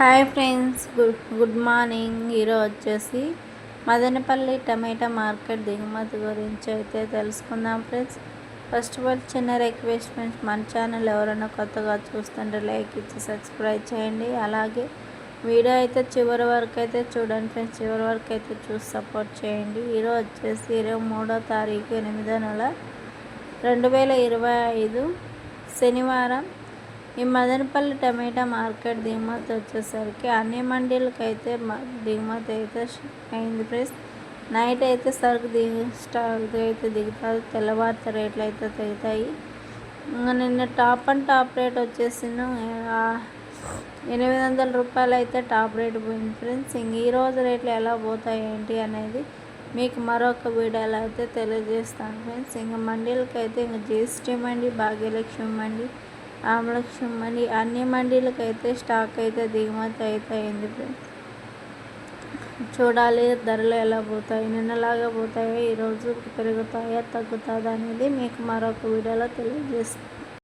Hi friends good good morning. ఈరోజు వచ్చేసి మదనపల్లి టమాటా market దిగుమతి గురించి అయితే తెలుసుకుందాం ఫ్రెండ్స్. ఫస్ట్ ఆఫ్ ఆల్ చిన్న రిక్వెస్ట్ ఫ్రెండ్స్ మన ఛానల్ ఎవరైనా కొత్తగా చూస్తుంటే లైక్ ఇచ్చి సబ్స్క్రైబ్ చేయండి. అలాగే వీడియో అయితే చివరి వరకు అయితే చూడండి ఫ్రెండ్స్. చివరి వరకు అయితే చూసి సపోర్ట్ చేయండి. ఈరోజు వచ్చేసి ఇరవై మూడో తారీఖు ఎనిమిదో నెల రెండు వేల ఇరవై ఐదు శనివారం. ఈ మదనపల్లి టమాటా మార్కెట్ దిగుమతి వచ్చేసరికి అన్ని మండీలకు అయితే దిగుమతి అయితే అయింది ఫ్రెండ్స్. నైట్ అయితే సరుకు దిగు స్టాక్ అయితే దిగుతారు. తెల్లవారిత రేట్లు అయితే తెగుతాయి. ఇంకా నిన్న టాప్ అండ్ టాప్ రేట్ వచ్చేసి ఎనిమిది వందల రూపాయలు అయితే టాప్ రేట్ పోయింది ఫ్రెండ్స్. ఇంక ఈరోజు రేట్లు ఎలా పోతాయి ఏంటి అనేది మీకు మరొక వీడియోలో అయితే తెలియజేస్తాను ఫ్రెండ్స్. ఇంకా మండీలకైతే ఇంకా జిఎస్టీ మండి భాగ్యలక్ష్మి మండి ఆమలక్ష్మి మండి అన్ని మండీలకైతే అయితే స్టాక్ అయితే దిగుమతి అయితే అయింది చూడాలి ధరలు ఎలా పోతాయి నిన్నలాగా పోతాయో ఈరోజు పెరుగుతాయా తగ్గుతుందా అనేది మీకు మరొక వీడియోలో తెలియజేస్తాను.